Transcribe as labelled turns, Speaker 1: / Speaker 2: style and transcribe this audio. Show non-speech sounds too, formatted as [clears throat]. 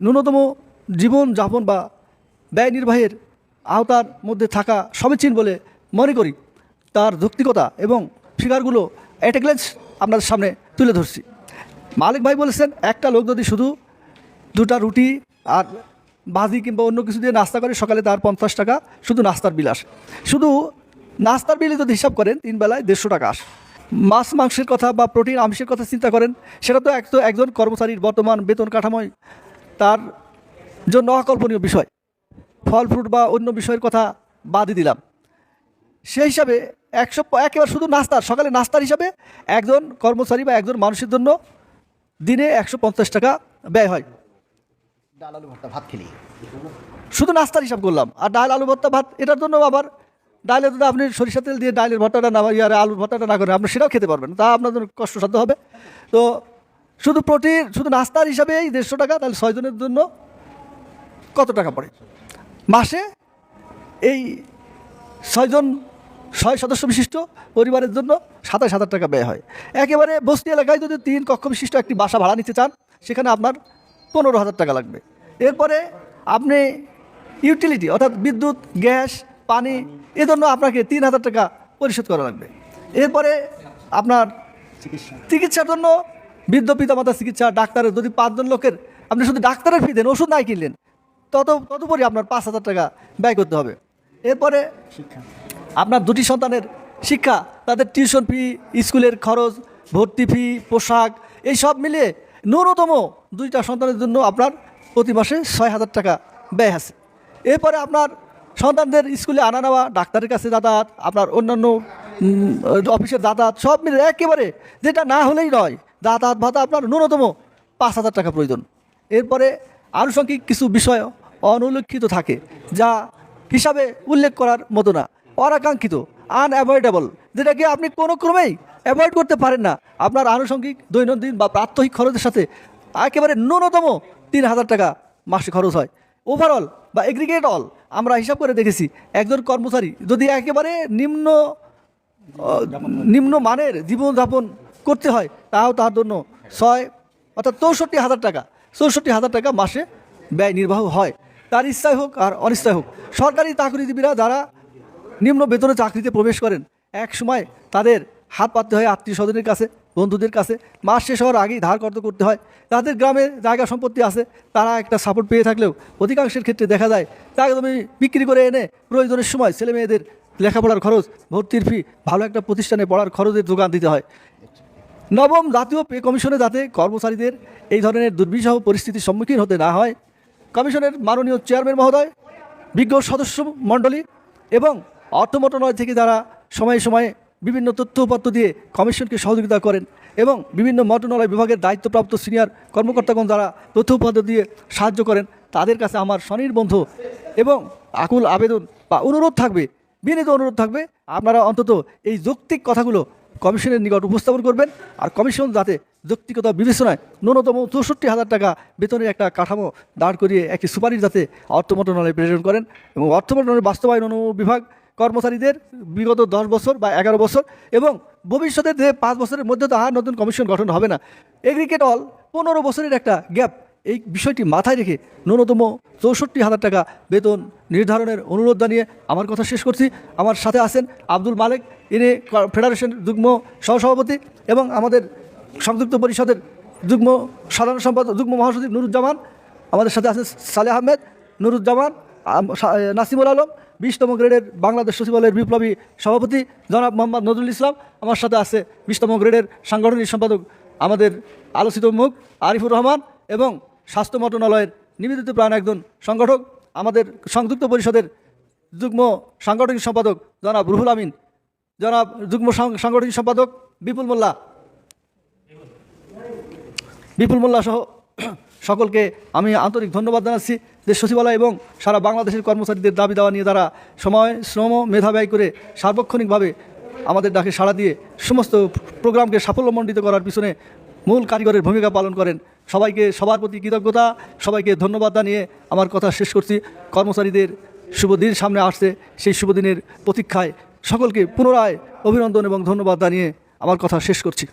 Speaker 1: ন্যূনতম জীবন যাপন বা ব্যয় নির্বাহের আওতার মধ্যে থাকা সমীচীন বলে মনে করি। তার যৌক্তিকতা এবং ফিগারগুলো অ্যাট গ্লেন্স আপনাদের সামনে তুলে ধরছি। মালিক ভাই বলেছেন, একটা লোক যদি শুধু দুটা রুটি আর ভাজি কিংবা অন্য কিছু দিয়ে নাস্তা করে, সকালে তার পঞ্চাশ টাকা শুধু নাস্তার বিল আসে। শুধু নাস্তার বিলে যদি হিসাব করেন, তিন বেলায় দেড়শো টাকা আসে। মাছ, মাংসের কথা বা প্রোটিন, আমিষের কথা চিন্তা করেন, সেটা তো এক তো একজন কর্মচারীর বর্তমান বেতন কাঠামোয় তার জন্য অকল্পনীয় বিষয়। ফল ফ্রুট বা অন্য বিষয়ের কথা বাদই দিলাম। সেই হিসাবে একশো একেবারে শুধু নাস্তার সকালে নাস্তার হিসাবে একজন কর্মচারী বা একজন মানুষের জন্য দিনে একশো পঞ্চাশ টাকা ব্যয় হয়।
Speaker 2: ডাল আলু ভর্তা ভাত খেলি।
Speaker 1: শুধু নাস্তার হিসাব করলাম। আর ডাল আলু ভর্তা ভাত এটার জন্য আবার ডালের যদি আপনি সরিষা তেল দিয়ে ডালের ভর্তাটা না ইয়ার আলুর ভর্তাটা না করেন আপনি সেটাও খেতে পারবেন। তা আপনার জন্য কষ্টসাধ্য হবে। তো শুধু প্রোটিন শুধু নাস্তার হিসাবে এই দেড়শো টাকা, তাহলে ছয়জনের জন্য কত টাকা পড়ে? মাসে এই ছয়জন ছয় সদস্য বিশিষ্ট পরিবারের জন্য সাতাশ হাজার টাকা ব্যয় হয়। একেবারে বস্তি এলাকায় যদি তিন কক্ষ বিশিষ্ট একটি বাসা ভাড়া নিতে চান, সেখানে আপনার পনেরো হাজার টাকা লাগবে। এরপরে আপনি ইউটিলিটি, অর্থাৎ বিদ্যুৎ, গ্যাস, পানি, এ জন্য আপনাকে তিন হাজার টাকা পরিশোধ করা লাগবে। এরপরে আপনার চিকিৎসার জন্য বৃদ্ধ পিতামাতা চিকিৎসা ডাক্তারের যদি পাঁচজন লোকের আপনি শুধু ডাক্তারের ফি দেন ওষুধ নাই কিনলেন তত তদুপরি আপনার পাঁচ হাজার টাকা ব্যয় করতে হবে। এরপরে
Speaker 2: শিক্ষা।
Speaker 1: আপনার দুটি সন্তানের শিক্ষা তাদের টিউশন ফি স্কুলের খরচ ভর্তি ফি পোশাক এই সব মিলিয়ে ন্যূনতম দুইটা সন্তানের জন্য আপনার প্রতি মাসে ছয় হাজার টাকা ব্যয় আছে। এরপরে আপনার সন্তানদের স্কুলে আনা নেওয়া ডাক্তারের কাছে যাতায়াত আপনার অন্যান্য অফিসের যাতায়াত সব মিলে একেবারে যেটা না হলেই নয় যাতায়াত ভাতা আপনার ন্যূনতম পাঁচ হাজার টাকা প্রয়োজন। এরপরে আনুষঙ্গিক কিছু বিষয় অনুল্লেখিত থাকে, যা হিসাবে উল্লেখ করার মতো না। অনাকাঙ্ক্ষিত আনঅ্যাভয়েডেবল যেটাকে আপনি কোনো ক্রমেই অ্যাভয়েড করতে পারেন না। আপনার আনুষঙ্গিক দৈনন্দিন বা প্রাত্যহিক খরচের সাথে একেবারে ন্যূনতম তিন হাজার টাকা মাসে খরচ হয়। ওভারঅল বা এগ্রিগেট অল আমরা হিসাব করে দেখেছি, একজন কর্মচারী যদি একেবারে নিম্ন নিম্ন মানের জীবনযাপন করতে হয়, তাও তার জন্য ছয় অর্থাৎ চৌষট্টি হাজার টাকা, চৌষট্টি হাজার টাকা মাসে ব্যয় নির্বাহ হয়। তার ইচ্ছায় হোক আর অনিচ্ছায় হোক, সরকারি চাকরিজীবীরা যারা নিম্ন বেতনে চাকরিতে প্রবেশ করেন, এক সময় তাদের হাত পাততে হয় আত্মীয় স্বজনের কাছে, বন্ধুদের কাছে। মাস শেষ হওয়ার আগেই ধার কর্ত করতে হয়। তাদের গ্রামে জায়গা সম্পত্তি আছে, তারা একটা সাপোর্ট পেয়ে থাকলেও অধিকাংশের ক্ষেত্রে দেখা যায় তাকে তুমি বিক্রি করে এনে প্রয়োজনের সময় ছেলে মেয়েদের লেখাপড়ার খরচ, ভর্তির ফি ভালো একটা প্রতিষ্ঠানে পড়ার খরচের যোগান দিতে হয়। নবম জাতীয় পে কমিশনে যাতে কর্মচারীদের এই ধরনের দুর্বিষহ পরিস্থিতির সম্মুখীন হতে না হয়, কমিশনের মাননীয় চেয়ারম্যান মহোদয়, বিজ্ঞ সদস্য মণ্ডলী এবং অর্থ মন্ত্রণালয় থেকে যারা সময়ে সময়ে বিভিন্ন তথ্যপত্র দিয়ে কমিশনকে সহযোগিতা করেন এবং বিভিন্ন মন্ত্রণালয় বিভাগের দায়িত্বপ্রাপ্ত সিনিয়র কর্মকর্তাগণ যারা তথ্যপত্র দিয়ে সাহায্য করেন, তাদের কাছে আমার স্বনির্বন্ধ এবং আকুল আবেদন বা অনুরোধ থাকবে, বিনীত অনুরোধ থাকবে, আপনারা অন্তত এই যৌক্তিক কথাগুলো কমিশনের নিকট উপস্থাপন করবেন আর কমিশন যাতে যৌক্তিকতা বিবেচনায় ন্যূনতম চৌষট্টি হাজার টাকা বেতনের একটা কাঠামো দাঁড় করিয়ে একটি সুপারিশ যাতে অর্থ মন্ত্রণালয়ে প্রেরণ করেন এবং অর্থ মন্ত্রণালয়ের বাস্তবায়ন বিভাগ কর্মচারীদের বিগত দশ বছর বা এগারো বছর এবং ভবিষ্যতে যে পাঁচ বছরের মধ্যে তো আর নতুন কমিশন গঠন হবে না। এগ্রিকেট অল পনেরো বছরের একটা গ্যাপ এই বিষয়টি মাথায় রেখে ন্যূনতম চৌষট্টি হাজার টাকা বেতন নির্ধারণের অনুরোধ জানিয়ে আমার কথা শেষ করছি। আমার সাথে আছেন আব্দুল মালেক, ইনি ফেডারেশন যুগ্ম সহসভাপতি এবং আমাদের সংযুক্ত পরিষদের যুগ্ম সাধারণ সম্পাদক যুগ্ম মহাসচিব নুরুজ্জামান। আমাদের সাথে আছেন সালেহ আহমেদ নুরুজ্জামান নাসিমুল আলম, বিশতম গ্রেডের বাংলাদেশ সচিবালয়ের বিপ্লবী সভাপতি জনাব মোহাম্মদ নজরুল ইসলাম। আমার সাথে আছে বিশতম গ্রেডের সাংগঠনিক সম্পাদক আমাদের আলোচিত মুখ আরিফুর রহমান এবং স্বাস্থ্য মন্ত্রণালয়ের নিবেদিত প্রাণ একজন সংগঠক, আমাদের সংযুক্ত পরিষদের যুগ্ম সাংগঠনিক সম্পাদক জনাব রুহুল আমিন। জনাব, যুগ্ম সাংগঠনিক সম্পাদক বিপুল মোল্লা। বিপুল মোল্লা সহ [clears throat] সকলকে আমি আন্তরিক ধন্যবাদ জানাচ্ছি। যে সচিবালয় এবং সারা বাংলাদেশের কর্মচারীদের দাবি দেওয়া নিয়ে তারা সময়, শ্রম মেধা ব্যয় করে সার্বক্ষণিকভাবে আমাদের ডাকে সাড়া দিয়ে সমস্ত প্রোগ্রামকে সাফল্যমণ্ডিত করার পিছনে মূল কারিগরের ভূমিকা পালন করেন। সবাইকে সবার প্রতি কৃতজ্ঞতা, সবাইকে ধন্যবাদ জানিয়ে আমার কথা শেষ করছি। কর্মচারীদের শুভ দিন সামনে আসছে, সেই শুভ দিনের প্রতীক্ষায় সকলকে পুনরায় অভিনন্দন এবং ধন্যবাদ জানিয়ে আমার কথা শেষ করছি।